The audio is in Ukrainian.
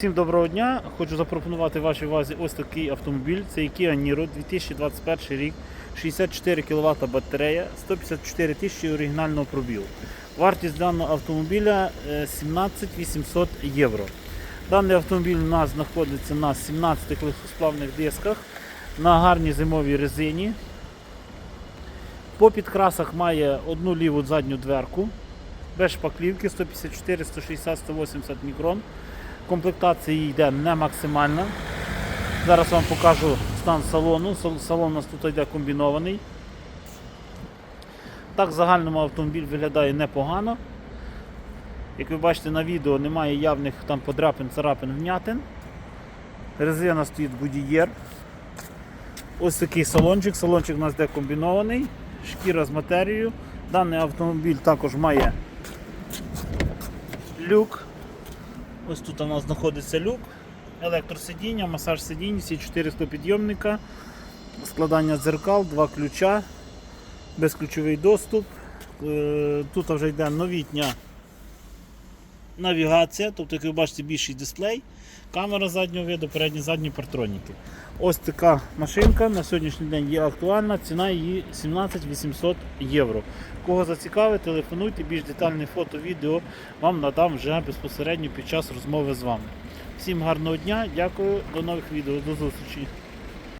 Всім доброго дня! Хочу запропонувати вашій увазі ось такий автомобіль. Це Kia Niro 2021 рік, 64 кВт батарея, 154 тисячі оригінального пробігу. Вартість даного автомобіля е, 17 800 євро. Даний автомобіль у нас знаходиться на 17 легкосплавних дисках на гарній зимовій резині. По підкрасах має одну ліву задню дверку, без шпаклівки 154, 160, 180 мікрон. Комплектація йде не максимальна. Зараз вам покажу стан салону. Салон у нас тут йде комбінований. Так, в загальному автомобіль виглядає непогано. Як ви бачите на відео, немає явних там подряпин, царапин, вмятин. Резина стоїть Goodyear. Ось такий салончик. Салончик у нас йде комбінований, шкіра з матерією. Даний автомобіль також має люк. Ось тут у нас знаходиться люк, електросидіння, масаж сидінь, всі 400 підйомника, складання дзеркал, два ключа, безключовий доступ. Е, Тут вже йде новітня навігація, тобто, як ви бачите, більший дисплей, камера заднього виду, передні задні партроніки. Ось така машинка на сьогоднішній день є актуальна, ціна її 17 800 євро. Кого зацікавить, телефонуйте, більш детальне фото, відео вам надам вже безпосередньо під час розмови з вами. Всім гарного дня, дякую, до нових відео, до зустрічі.